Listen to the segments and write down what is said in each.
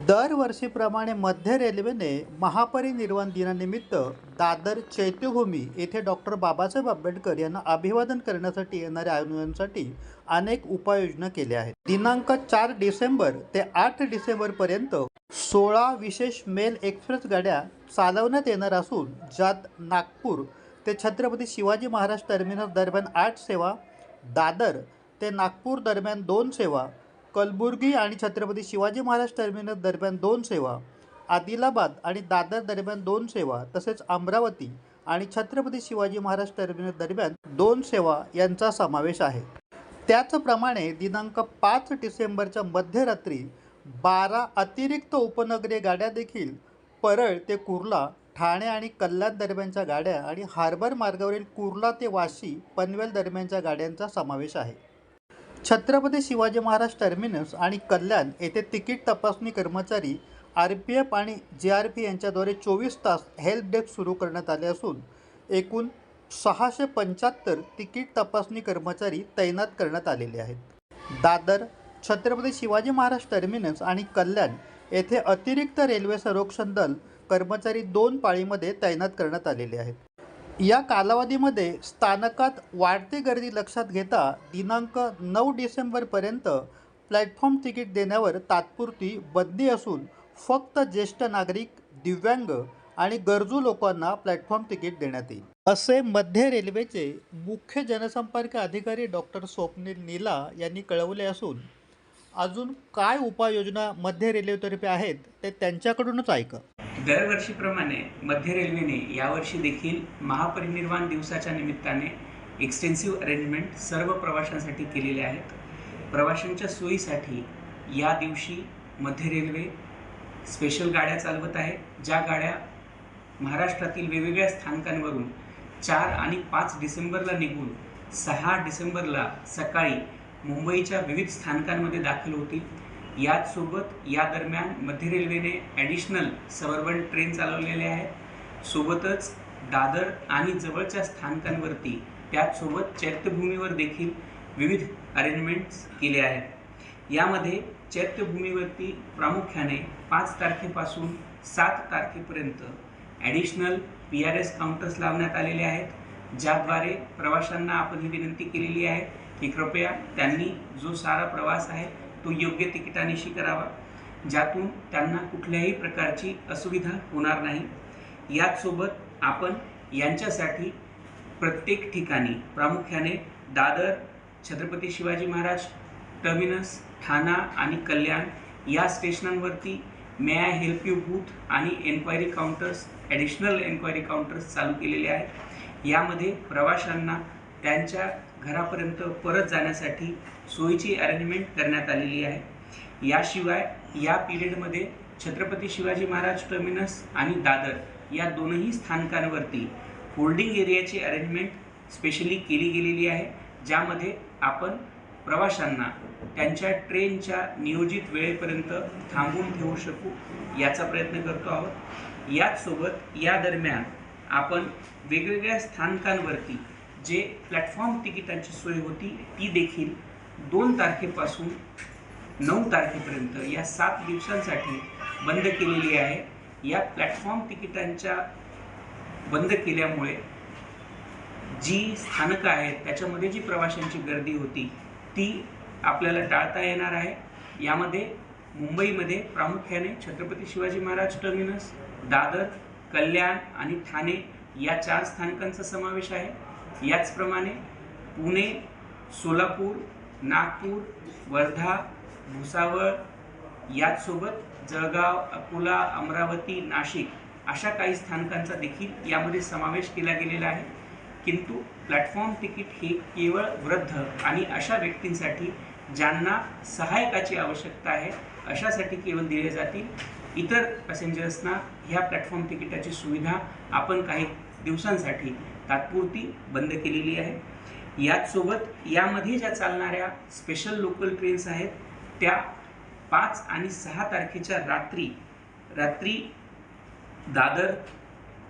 दरवर्षीप्रमाणे मध्य रेल्वेने महापरिनिर्वाण दिनानिमित्त दादर चैत्यभूमी येथे डॉक्टर बाबासाहेब आंबेडकर यांना अभिवादन करण्यासाठी येणाऱ्या आयोजनांसाठी अनेक उपाययोजना केल्या आहेत. दिनांक चार डिसेंबर ते आठ डिसेंबरपर्यंत सोळा विशेष मेल एक्सप्रेस गाड्या चालवण्यात येणार असून ज्यात नागपूर ते छत्रपती शिवाजी महाराज टर्मिनस दरम्यान आठ सेवा दादर ते नागपूर दरम्यान दोन सेवा कलबुर्गी आणि छत्रपती शिवाजी महाराज टर्मिनस दरम्यान दोन सेवा आदिलाबाद आणि दादर दरम्यान दोन सेवा तसेच अमरावती आणि छत्रपती शिवाजी महाराज टर्मिनस दरम्यान दोन सेवा यांचा समावेश आहे. त्याचप्रमाणे दिनांक पाच डिसेंबरच्या मध्यरात्री बारा अतिरिक्त उपनगरीय गाड्या देखील परळ ते कुर्ला ठाणे आणि कल्याण दरम्यानच्या गाड्या आणि हार्बर मार्गावरील कुर्ला ते वाशी पनवेल दरम्यानच्या गाड्यांचा समावेश आहे. छत्रपती शिवाजी महाराज टर्मिनस आणि कल्याण येथे तिकीट तपासणी कर्मचारी आर पी एफ आणि जे आर पी यांच्याद्वारे चोवीस तास हेल्प डेस्क सुरू करण्यात आले असून एकूण सहाशे पंच्याहत्तर तिकीट तपासणी कर्मचारी तैनात करण्यात आलेले आहेत. दादर छत्रपती शिवाजी महाराज टर्मिनस आणि कल्याण येथे अतिरिक्त रेल्वे संरक्षण दल कर्मचारी दोन पाळीमध्ये तैनात करण्यात आलेले आहेत. या कालावधीमध्ये स्थानकात वाढती गर्दी लक्षात घेता दिनांक नऊ डिसेंबरपर्यंत प्लॅटफॉर्म तिकीट देण्यावर तात्पुरती बंदी असून फक्त ज्येष्ठ नागरिक दिव्यांग आणि गरजू लोकांना प्लॅटफॉर्म तिकीट देण्यात येईल. असे मध्य रेल्वेचे मुख्य जनसंपर्क अधिकारी डॉक्टर स्वप्नील नीला यांनी कळवले असून अजून काय उपाययोजना मध्य रेल्वेतर्फे आहेत ते त्यांच्याकडूनच ऐका. दरवर्षीप्रमाणे मध्य रेल्वेने यावर्षी देखील महापरिनिर्वाण दिवसाच्या निमित्ताने एक्सटेन्सिव्ह अरेंजमेंट सर्व प्रवाशांसाठी केलेले आहेत. प्रवाशांच्या सोयीसाठी या दिवशी मध्य रेल्वे स्पेशल गाड्या चालवत आहे ज्या गाड्या महाराष्ट्रातील वेगवेगळ्या स्थानकांवरून चार आणि पाच डिसेंबरला निघून सहा डिसेंबरला सकाळी मुंबईच्या विविध स्थानकांमध्ये दाखल होतील. याचसोबत या दरम्यान मध्य रेल्वेने ॲडिशनल सबर्बन ट्रेन चालवलेल्या आहेत. सोबतच दादर आणि जवळच्या स्थानकांवरती त्याचसोबत चैत्यभूमीवर देखील विविध अरेंजमेंट्स केले आहेत. यामध्ये चैत्यभूमीवरती प्रामुख्याने पाच तारखेपासून सात तारखेपर्यंत additional P R S counters लावण्यात आलेले आहेत ज्याद्वारे प्रवाशांना आपण ही विनंती केलेली आहे की कृपया त्यांनी जो सारा प्रवास आहे तो योग्य तिकिटानिशी करावा ज्यातून त्यांना कुठल्याही प्रकारची असुविधा होणार नाही. याचसोबत आपण यांच्यासाठी प्रत्येक ठिकाणी प्रामुख्याने दादर छत्रपती शिवाजी महाराज टर्मिनस ठाणा आणि कल्याण या स्टेशनांवरती may I help you booth आणि enquiry counters additional enquiry counters चालू केलेले आहेत. यामध्ये प्रवाशांना त्यांच्या घरापर्यंत परत जाण्यासाठी सोयीची अरेंजमेंट करण्यात आलेली आहे. याशिवाय या पिरियडमध्ये छत्रपती शिवाजी महाराज टर्मिनस आणि दादर या दोनही स्थानकांवरती होल्डिंग एरियाची अरेंजमेंट स्पेशली केली गेलेली आहे ज्यामध्ये आपण प्रवाशांना त्यांच्या ट्रेनच्या नियोजित वेळेपर्यंत थांबून ठेवू शकू याचा प्रयत्न करतो आहोत. याचसोबत या दरम्यान आपण वेगवेगळ्या स्थानकांवरती जे प्लॅटफॉर्म तिकिटांची सोय होती ती देखील दोन तारखेपासून नऊ तारखेपर्यंत या सात दिवसांसाठी बंद केलेली आहे. या प्लॅटफॉर्म तिकिटांच्या बंद केल्यामुळे जी स्थानकं आहेत त्याच्यामध्ये जी प्रवाशांची गर्दी होती ती आपल्याला टाळता येणार आहे. यामध्ये मुंबईमध्ये प्रामुख्याने छत्रपती शिवाजी महाराज टर्मिनस दादर कल्याण आणि ठाणे या चार स्थानकांचा समावेश आहे. याचप्रमाणे पुणे सोलापूर नागपूर वर्धा भुसावळ याचसोबत जळगाव अकोला अमरावती नाशिक अशा काही स्थानकांचा देखील यामध्ये समावेश केला गेलेला आहे. किंतु प्लॅटफॉर्म तिकीट हे केवळ वृद्ध आणि अशा व्यक्तींसाठी ज्यांना सहायकाची आवश्यकता आहे अशासाठी केवळ दिले जातील. इतर पॅसेंजर्सना ह्या प्लॅटफॉर्म तिकिटाची सुविधा आपण काही दिवसांसाठी तात्पुरती बंद केलेली आहे. याचसोबत यामध्ये ज्या चालणाऱ्या स्पेशल लोकल ट्रेन्स आहेत त्या पाच आणि सहा तारखेच्या रात्री रात्री दादर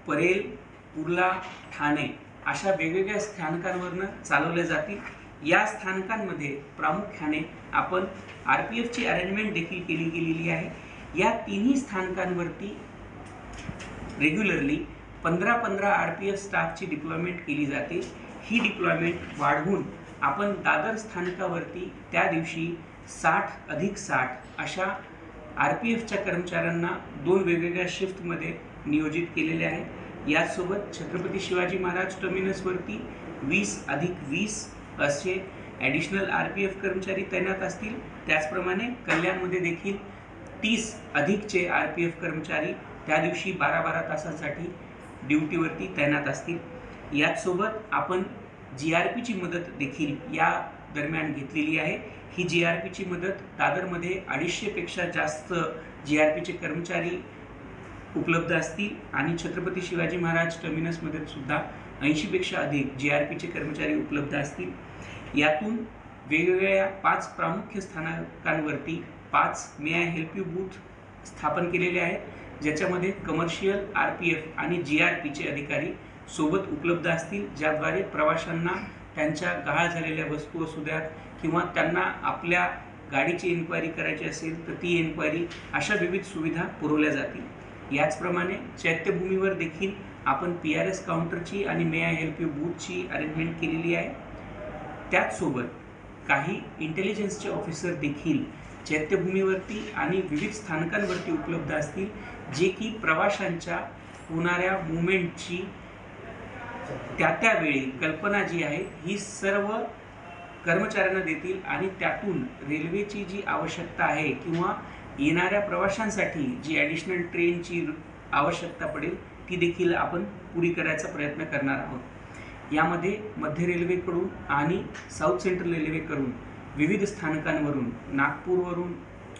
परेल कुर्ला ठाणे अशा वेगवेगळ्या स्थानकांवरनं चालवल्या जातील. या स्थानकांमध्ये प्रामुख्याने आपण आर पी एफची अरेंजमेंट देखील केली गेलेली आहे. या तिन्ही स्थानकांवरती रेग्युलरली पंधरा पंधरा आर पी एफ स्टाफची डिप्लॉयमेंट केली जाते. ही डिप्लॉयमेंट वाढवून आपण दादर स्थानकावरती त्या दिवशी साठ अधिक साठ अशा आर पी एफच्या कर्मचाऱ्यांना दोन वेगवेगळ्या शिफ्टमध्ये नियोजित केलेले आहे. याचसोबत छत्रपती शिवाजी महाराज टर्मिनसवरती वीस अधिक वीस असे ॲडिशनल आर पी एफ कर्मचारी तैनात असतील. त्याचप्रमाणे कल्याणमध्ये देखील तीस अधिकचे आर पी एफ कर्मचारी त्या दिवशी बारा बारा तासांसाठी ड्युटीवरती तैनात असतील. याचसोबत आपण जी आर पीची मदत देखील या दरम्यान घेतलेली आहे. ही जी आर पीची मदत दादरमध्ये अडीचशेपेक्षा जास्त जी आर पीचे कर्मचारी उपलब्ध असतील आणि छत्रपती शिवाजी महाराज टर्मिनसमध्ये सुद्धा ऐंशीपेक्षा अधिक जी आर पीचे कर्मचारी उपलब्ध असतील. यातून वेगवेगळ्या पाच प्रामुख्य स्थानकांवरती पाच may I help you booth स्थापन केलेले आहेत. ज्याच्यामध्ये कमर्शियल आर पी एफ आणि जी आर पीचे अधिकारी सोबत उपलब्ध असतील ज्याद्वारे प्रवाशांना त्यांच्या गहाळ झालेल्या वस्तू असू द्यात किंवा त्यांना आपल्या गाडीची इन्क्वायरी करायची असेल तर ती इन्क्वायरी अशा विविध सुविधा पुरवल्या जातील. याचप्रमाणे चैत्यभूमीवर देखील आपण पी आर एस काउंटरची आणि मे आय हेल्प यू बूथची अरेंजमेंट केलेली आहे. त्याचसोबत काही इंटेलिजन्सचे ऑफिसर देखील चैत्यभूमीवरती आणि विविध स्थानकांवरती उपलब्ध असतील जे की प्रवाशांच्या होणाऱ्या मुवमेंटची त्या त्यावेळी कल्पना जी आहे ही सर्व कर्मचाऱ्यांना देतील आणि त्यातून रेल्वेची जी आवश्यकता आहे किंवा येणाऱ्या प्रवाशांसाठी जी ॲडिशनल ट्रेनची आवश्यकता पडेल ती देखील आपण पुरी करायचा प्रयत्न करणार आहोत. यामध्ये मध्य रेल्वेकडून आणि साऊथ सेंट्रल रेल्वेकडून विविध स्थानकांवरून नागपूरवरून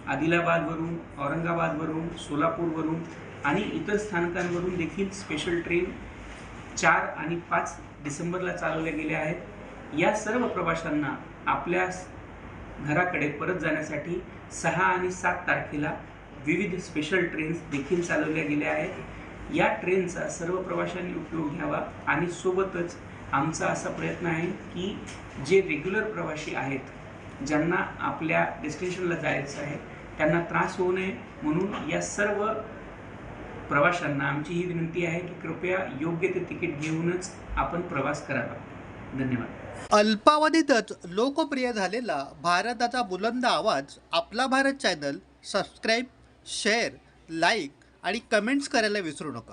आदिलाबादवरून औरंगाबादवरून सोलापूरवरून आणि इतर स्थानकांवरून देखील स्पेशल ट्रेन चार आणि पाच डिसेंबरला चालवल्या गेल्या आहेत. या सर्व प्रवाशांना आपल्या घराकडे परत जाण्यासाठी सहा आणि सात तारखेला विविध स्पेशल ट्रेन्स देखील चालवल्या गेल्या आहेत. या ट्रेनचा सर्व प्रवाशांनी उपयोग घ्यावा आणि सोबतच आमचा असा प्रयत्न आहे की जे रेग्युलर प्रवासी आहेत ज्यांना आपल्या डेस्टिनेशनला जायचं आहे त्यांना त्रास होऊ नये म्हणून या सर्व प्रवाशांना आमची ही विनंती आहे की कृपया योग्य ते तिकीट घेऊनच आपण प्रवास करावा. धन्यवाद. अल्पावधीतच लोकप्रिय झालेला भारताचा बुलंद आवाज आपला Bharat channel subscribe share like आणि कमेंट्स करायला विसरू नका.